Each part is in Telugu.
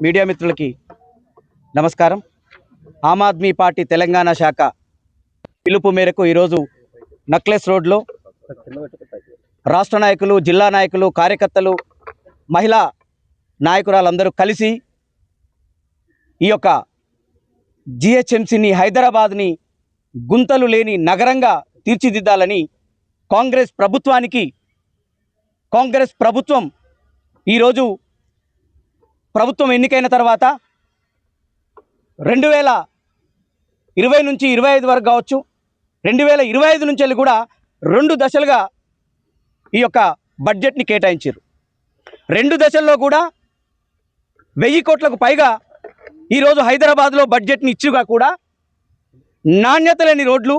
మీడియా మిత్రులకి నమస్కారం. ఆమ్ ఆద్మీ పార్టీ తెలంగాణ శాఖ పిలుపు మేరకు ఈరోజు నక్లెస్ రోడ్లో రాష్ట్ర నాయకులు జిల్లా నాయకులు కార్యకర్తలు మహిళా నాయకురాలందరూ కలిసి ఈ యొక్క జిహెచ్ఎంసీని హైదరాబాద్ని గుంతలు లేని నగరంగా తీర్చిదిద్దాలని కాంగ్రెస్ ప్రభుత్వానికి కాంగ్రెస్ ప్రభుత్వం ఈరోజు ప్రభుత్వం ఎన్నికైన తర్వాత రెండు వేల ఇరవై నుంచి ఇరవై ఐదు వరకు కావచ్చు రెండు వేల ఇరవై ఐదు నుంచి వెళ్ళి కూడా రెండు దశలుగా ఈ యొక్క బడ్జెట్ని కేటాయించారు. రెండు దశల్లో కూడా వెయ్యి కోట్లకు పైగా ఈరోజు హైదరాబాద్లో బడ్జెట్ని ఇచ్చుగా కూడా నాణ్యత లేని రోడ్లు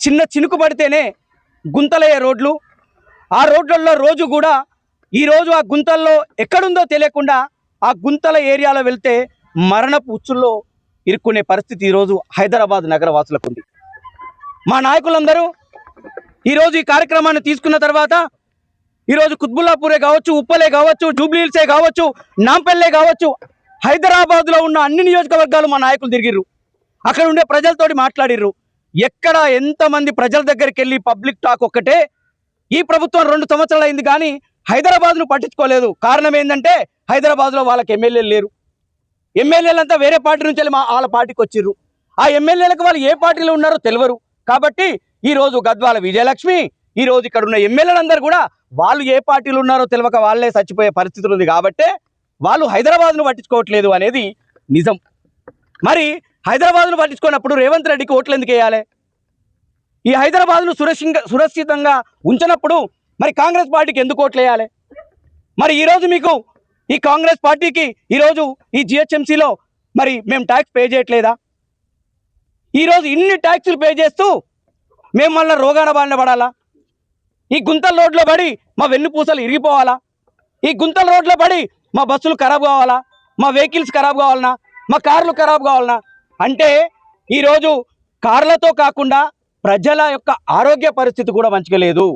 చిన్న చినుకు పడితేనే గుంతలయ్యే రోడ్లు ఆ రోడ్లలో రోజు కూడా ఈరోజు ఆ గుంతల్లో ఎక్కడుందో తెలియకుండా ఆ గుంతల ఏరియాలో వెళ్తే మరణపు ఉచ్చుల్లో ఇరుక్కునే పరిస్థితి ఈరోజు హైదరాబాద్ నగర వాసులకు ఉంది. మా నాయకులందరూ ఈరోజు ఈ కార్యక్రమాన్ని తీసుకున్న తర్వాత ఈరోజు కుత్బుల్లాపూరే కావచ్చు ఉప్పలే కావచ్చు జూబ్లీహిల్సే కావచ్చు నాంపల్లె కావచ్చు హైదరాబాద్లో ఉన్న అన్ని నియోజకవర్గాలు మా నాయకులు తిరిగిర్రు. అక్కడ ఉండే ప్రజలతోటి మాట్లాడిర్రు. ఎక్కడ ఎంతమంది ప్రజల దగ్గరికి వెళ్ళి పబ్లిక్ టాక్ ఒక్కటే ఈ ప్రభుత్వం రెండు సంవత్సరాలు అయింది కానీ హైదరాబాద్ను పట్టించుకోలేదు. కారణం ఏంటంటే హైదరాబాద్లో వాళ్ళకి ఎమ్మెల్యేలు లేరు. ఎమ్మెల్యేలంతా వేరే పార్టీ నుంచి వెళ్ళి మా వాళ్ళ పార్టీకి వచ్చిర్రు. ఆ ఎమ్మెల్యేలకు వాళ్ళు ఏ పార్టీలో ఉన్నారో తెలియరు కాబట్టి ఈ రోజు గద్వాల విజయలక్ష్మి ఈ రోజు ఇక్కడ ఉన్న ఎమ్మెల్యేలందరూ కూడా వాళ్ళు ఏ పార్టీలు ఉన్నారో తెలియక వాళ్ళే చచ్చిపోయే పరిస్థితులు ఉంది కాబట్టి వాళ్ళు హైదరాబాద్ను పట్టించుకోవట్లేదు అనేది నిజం. మరి హైదరాబాద్ను పట్టించుకున్నప్పుడు రేవంత్ రెడ్డికి ఓట్లు ఎందుకు వేయాలి? ఈ హైదరాబాద్ను సురక్షితంగా సురక్షితంగా ఉంచినప్పుడు మరి కాంగ్రెస్ పార్టీకి ఎందుకు ఓట్లేయాలి మరి ఈరోజు మీకు ఈ కాంగ్రెస్ పార్టీకి ఈరోజు ఈ జిహెచ్ఎంసీలో మరి మేము ట్యాక్స్ పే చేయట్లేదా? ఈరోజు ఇన్ని ట్యాక్సులు పే చేస్తూ మేము మళ్ళీ రోగాన బారిన పడాలా? ఈ గుంతల రోడ్లో పడి మా వెన్నుపూసలు ఇరిగిపోవాలా? ఈ గుంతల రోడ్లో పడి మా బస్సులు ఖరాబ్ కావాలా? మా వెహికల్స్ ఖరాబ్ కావాలనా? మా కార్లు ఖరాబ్ కావాలనా? అంటే ఈరోజు కార్లతో కాకుండా ప్రజల యొక్క ఆరోగ్య పరిస్థితి కూడా మంచిగా లేదు.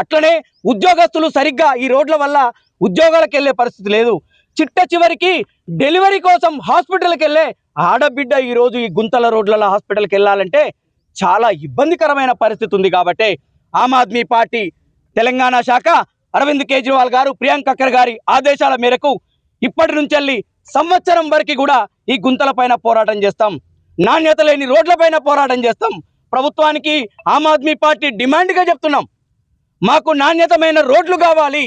అట్లనే ఉద్యోగస్తులు సరిగ్గా ఈ రోడ్ల వల్ల ఉద్యోగాలకు వెళ్ళే పరిస్థితి లేదు. చిట్ట చివరికి డెలివరీ కోసం హాస్పిటల్కి వెళ్ళే ఆడబిడ్డ ఈరోజు ఈ గుంతల రోడ్లలో హాస్పిటల్కి వెళ్ళాలంటే చాలా ఇబ్బందికరమైన పరిస్థితి ఉంది కాబట్టి ఆమ్ ఆద్మీ పార్టీ తెలంగాణ శాఖ అరవింద్ కేజ్రీవాల్ గారు ప్రియాంక్ కక్కర్ గారి ఆదేశాల మేరకు ఇప్పటి నుంచి సంవత్సరం వరకు కూడా ఈ గుంతలపైన పోరాటం చేస్తాం. నాణ్యత లేని రోడ్లపైన పోరాటం చేస్తాం. ప్రభుత్వానికి ఆమ్ ఆద్మీ పార్టీ డిమాండ్గా చెప్తున్నాం. మాకు నాణ్యతమైన రోడ్లు కావాలి.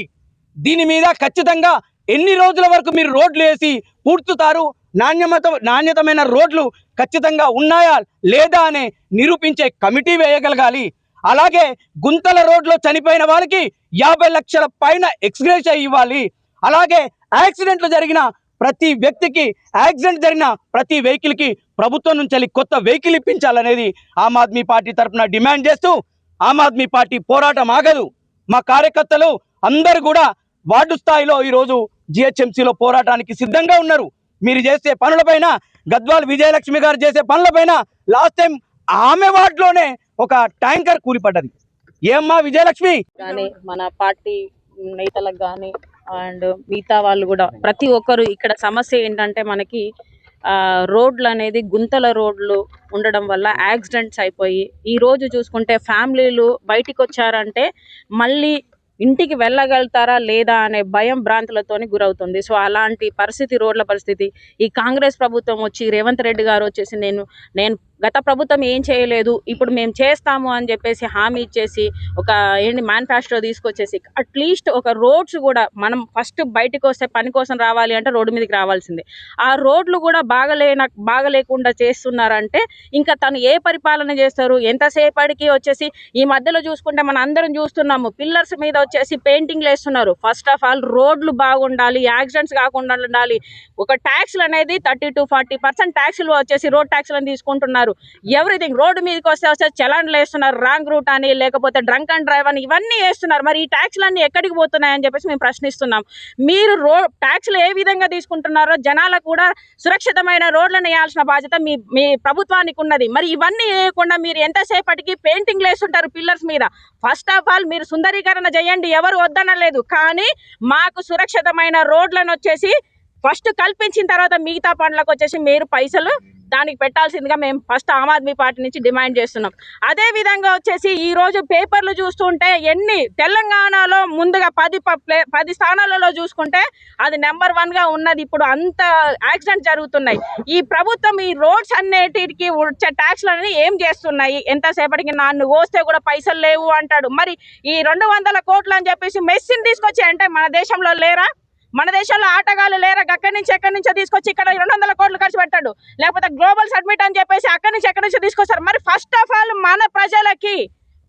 దీని మీద ఖచ్చితంగా ఎన్ని రోజుల వరకు మీరు రోడ్లు వేసి పూడ్చుతారు? నాణ్యమత నాణ్యతమైన రోడ్లు ఖచ్చితంగా ఉన్నాయా లేదా అనే నిరూపించే కమిటీ వేయగలగాలి. అలాగే గుంతల రోడ్లో చనిపోయిన వాళ్ళకి యాభై లక్షల పైన ఎక్స్గ్రేస్ ఇవ్వాలి. అలాగే యాక్సిడెంట్లు జరిగిన ప్రతి వ్యక్తికి యాక్సిడెంట్ జరిగిన ప్రతి వెహికల్కి ప్రభుత్వం నుంచి కొత్త వెహికల్ ఇప్పించాలనేది ఆమ్ ఆద్మీ పార్టీ తరఫున డిమాండ్ చేస్తూ ఆమ్ ఆద్మీ పార్టీ పోరాటం ఆగదు. మా కార్యకర్తలు అందరూ కూడా వార్డు స్థాయిలో ఈరోజు జిహెచ్ఎంసీలో పోరాటానికి సిద్ధంగా ఉన్నారు. మీరు చేసే పనులపైన గద్వాల్ విజయలక్ష్మి గారు చేసే పనులపైన లాస్ట్ టైం ఆమె వార్డులోనే ఒక ట్యాంకర్ కూలిపడ్డది. ఏమ్మా విజయలక్ష్మి? కానీ మన పార్టీ నేతలకు కానీ అండ్ మిగతా వాళ్ళు కూడా ప్రతి ఒక్కరు ఇక్కడ సమస్య ఏంటంటే మనకి రోడ్లు అనేది గుంతల రోడ్లు ఉండడం వల్ల యాక్సిడెంట్స్ అయిపోయి ఈ రోజు చూసుకుంటే ఫ్యామిలీలు బయటికి వచ్చారంటే మళ్ళీ ఇంటికి వెళ్ళగలుగుతారా లేదా అనే భయం భ్రాంతులతోని గురవుతుంది. సో అలాంటి పరిస్థితి రోడ్ల పరిస్థితి. ఈ కాంగ్రెస్ ప్రభుత్వం వచ్చి రేవంత్ రెడ్డి గారు వచ్చేసి నేను నేను గత ప్రభుత్వం ఏం చేయలేదు ఇప్పుడు మేము చేస్తాము అని చెప్పేసి హామీ ఇచ్చేసి ఒక ఏంటి మేనిఫెస్టో తీసుకొచ్చేసి అట్లీస్ట్ ఒక రోడ్స్ కూడా మనం ఫస్ట్ బయటకు వస్తే పని కోసం రావాలి అంటే రోడ్డు మీదకి రావాల్సిందే. ఆ రోడ్లు కూడా బాగలేన బాగలేకుండా చేస్తున్నారంటే ఇంకా తను ఏ పరిపాలన చేస్తారు? ఎంతసేపటికి వచ్చేసి ఈ మధ్యలో చూసుకుంటే మనం అందరం చూస్తున్నాము పిల్లర్స్ మీద వచ్చేసి పెయింటింగ్లు వేస్తున్నారు. ఫస్ట్ ఆఫ్ ఆల్ రోడ్లు బాగుండాలి యాక్సిడెంట్స్ కాకుండా ఉండాలి. ఒక ట్యాక్స్లు అనేది థర్టీ టు ఫార్టీ పర్సెంట్ ట్యాక్స్లు వచ్చేసి రోడ్ ట్యాక్స్లను తీసుకుంటున్నారు. ఎవ్రీథింగ్ రోడ్డు మీదకి వస్తే వస్తే చలాన్లు వేస్తున్నారు. రాంగ్ రూట్ అని లేకపోతే డ్రంక్ అండ్ డ్రైవ్ అని ఇవన్నీ వేస్తున్నారు. మరి ఈ ట్యాక్స్లన్నీ ఎక్కడికి పోతున్నాయని చెప్పేసి మేము ప్రశ్నిస్తున్నాం. మీరు రో ట్యాక్స్లు ఏ విధంగా తీసుకుంటున్నారో జనాలకు కూడా సురక్షితమైన రోడ్లను వేయాల్సిన బాధ్యత మీ మీ ప్రభుత్వానికి ఉన్నది. మరి ఇవన్నీ వేయకుండా మీరు ఎంతసేపటికి పెయింటింగ్లు వేస్తుంటారు పిల్లర్స్ మీద? ఫస్ట్ ఆఫ్ ఆల్ మీరు సుందరీకరణ చేయండి. ఎవరు వద్దనలేదు. కానీ మాకు సురక్షితమైన రోడ్లను వచ్చేసి ఫస్ట్ కల్పించిన తర్వాత మిగతా పనులకు వచ్చేసి మీరు పైసలు దానికి పెట్టాల్సిందిగా మేము ఫస్ట్ ఆమ్ ఆద్మీ పార్టీ నుంచి డిమాండ్ చేస్తున్నాం. అదే విధంగా వచ్చేసి ఈరోజు పేపర్లు చూస్తుంటే ఎన్ని తెలంగాణలో ముందుగా పది ప- ప్లే- పది స్థానాలలో చూసుకుంటే అది నెంబర్ వన్గా ఉన్నది. ఇప్పుడు అంత యాక్సిడెంట్ జరుగుతున్నాయి. ఈ ప్రభుత్వం ఈ రోడ్స్ అన్నిటికి వచ్చే ట్యాక్స్లు అనేవి ఏం చేస్తున్నాయి? ఎంతసేపటికి నన్ను కోస్తే కూడా పైసలు లేవు అంటాడు. మరి ఈ రెండు వందల కోట్లు అని చెప్పేసి మెస్సిన్ తీసుకొచ్చి అంటే మన దేశంలో లేరా? మన దేశంలో ఆటగాళ్ళు లేరా? అక్కడి నుంచి ఎక్కడి నుంచో తీసుకొచ్చి ఇక్కడ రెండు వందల కోట్లు ఖర్చు పెట్టాడు. లేకపోతే గ్లోబల్ సబ్మిట్ అని చెప్పేసి అక్కడి నుంచి ఎక్కడి నుంచో తీసుకొస్తారు. మరి ఫస్ట్ ఆఫ్ ఆల్ మన ప్రజలకి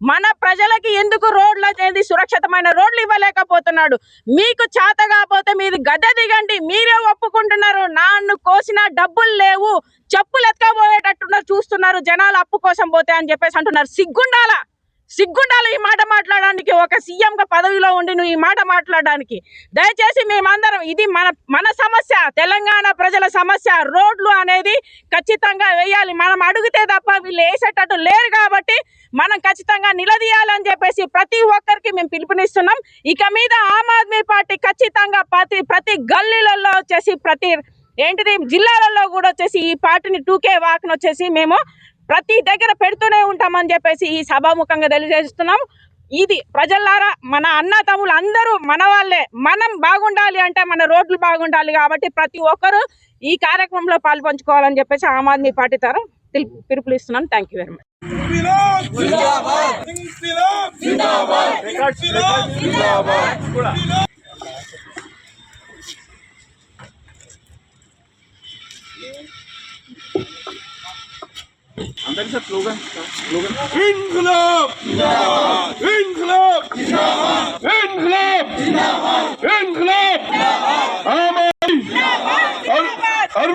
మన ప్రజలకి ఎందుకు రోడ్లు అనేది సురక్షితమైన రోడ్లు ఇవ్వలేకపోతున్నాడు? మీకు చేత కాకపోతే మీరు గద్దె దిగండి. మీరే ఒప్పుకుంటున్నారు. నాన్ను కోసిన డబ్బులు లేవు. చెప్పులు ఎత్తుకపోయేటట్టున్నారు. చూస్తున్నారు జనాలు అప్పు కోసం పోతే అని చెప్పేసి అంటున్నారు. సిగ్గుండాలా? సిగ్గుండాలి ఈ మాట మాట్లాడడానికి ఒక సీఎంగా పదవిలో ఉండి నువ్వు ఈ మాట మాట్లాడడానికి. దయచేసి మేమందరం ఇది మన మన సమస్య తెలంగాణ ప్రజల సమస్య. రోడ్లు అనేది ఖచ్చితంగా వేయాలి. మనం అడిగితే తప్ప వీళ్ళు వేసేటట్టు లేరు కాబట్టి మనం ఖచ్చితంగా నిలదీయాలని చెప్పేసి ప్రతి ఒక్కరికి మేము పిలుపునిస్తున్నాం. ఇక మీద ఆమ్ ఆద్మీ పార్టీ ఖచ్చితంగా ప్రతి ప్రతి గల్లీలలో వచ్చేసి ప్రతి ఏంటిది జిల్లాలలో కూడా వచ్చేసి ఈ పార్టీని టూకే వాక్ను వచ్చేసి మేము ప్రతి దగ్గర పెడుతూనే ఉంటామని చెప్పేసి ఈ సభాముఖంగా తెలియజేస్తున్నాం. ఇది ప్రజలారా మన అన్న తమ్ములు అందరూ మన వాళ్ళే. మనం బాగుండాలి అంటే మన రోడ్లు బాగుండాలి కాబట్టి ప్రతి ఒక్కరూ ఈ కార్యక్రమంలో పాల్పంచుకోవాలని చెప్పేసి ఆమ్ ఆద్మీ పార్టీ తరం పిలుపునిస్తున్నాను థ్యాంక్ యూ వెరీ మచ్ జిందాబాద్! జిందాబాద్!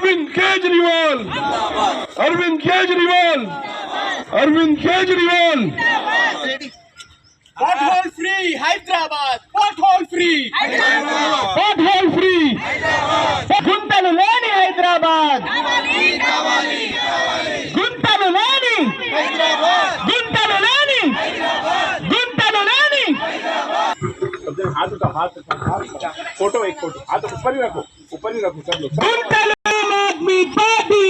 انقلاجریوال اروند کیجریوال! اروند کیجریوال! فری حیدرآباد پاٹ ہول فری پاٹ فری کنٹل مانی حیدرآباد లేని గుంతలు లేని గుంతలు లేని हाथ उठा हाथ उठा हाथ उठा फोटो एक फोटो हाथ ऊपर ही रखो ऊपर ही रखो सब लोग గుంతలు ఆమ్ ఆద్మీ పార్టీ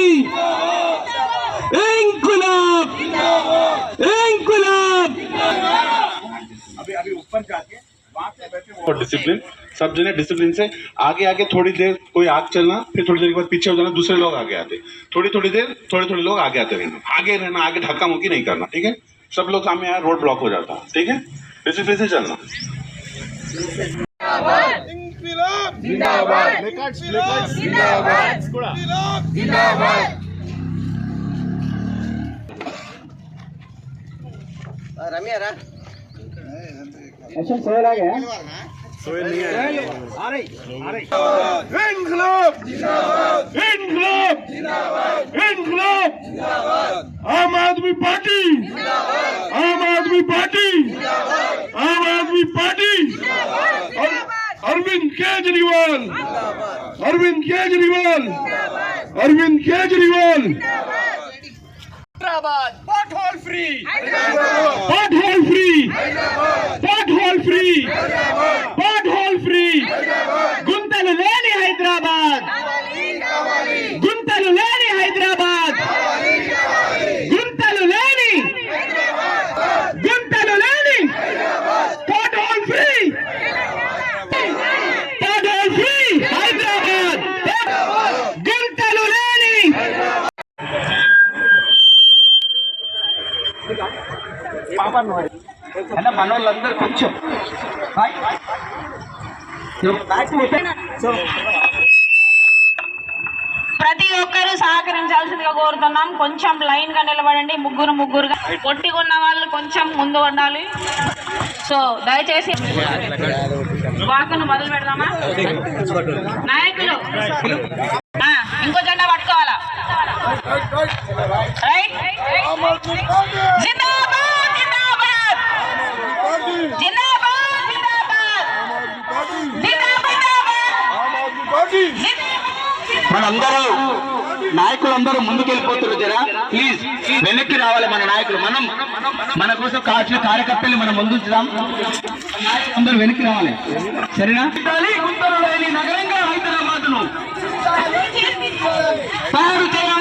ఇంకులాబ్ ఇంకులాబ్ अभी अभी ऊपर जाके वहाँ पे बैठे और डिसिप्लिन سب جو ہے ڈسپلن سے آگے آگے تھوڑی دیر کوئی آگ چلنا پھر تھوڑی دیر کے بعد پیچھے ہو جانا دوسرے لوگ آگے آتے۔ تھوڑی تھوڑی دیر تھوڑے تھوڑے لوگ آگے آتے رہنا۔ آگے رہنا آگے دھکا مکی نہیں کرنا ٹھیک ہے؟ سب لوگ سامنے آئے روڈ بلاک ہو جاتا ٹھیک ہے؟ ڈسپلن سے چلنا۔ زندہ باد! زندہ باد! زندہ عام آدمی پارٹی عام آدمی پارٹی عام آدمی پارٹی اروند کیجریوال اروند کیجریوال اروند کیجریوال پاٹ ہال فری پاٹ ہال فری پاٹ ہال فری ఫ్రీ. గుంతలు లేని హైదరాబాద్. గుంతలు లేని హైదరాబాద్. గుంతలు లేని గుంతలు లేని ఫ్రీ. free. Pothole హైదరాబాద్. గుంతలు లేని అంటే మన కొంచెం. ప్రతి ఒక్కరూ సహకరించాల్సిందిగా కోరుతున్నాం. కొంచెం లైన్గా నిలబడండి. ముగ్గురు ముగ్గురుగా. ఉన్న వాళ్ళు కొంచెం ముందు ఉండాలి. సో దయచేసి వాకను మొదలు పెడదామా? నాయకులు. ఆ, ఇంకో జెండా పట్టుకోవాలా? రైట్ జిందాబాద్ జిందాబాద్ జిందాబాద్ జిందాబాద్ జిందాబాద్ జిందాబాద్ మనందరూ నాయకులందరూ ముందుకెళ్ళిపోతున్నారు జరా. ప్లీజ్ వెనక్కి రావాలి మన నాయకులు. మనం మన కోసం కాచిన కార్యకర్తల్ని మనం ముందుంచుదాం. అందరూ వెనక్కి రావాలి. సరేనా? నగరంగా తయారు చేయాలి.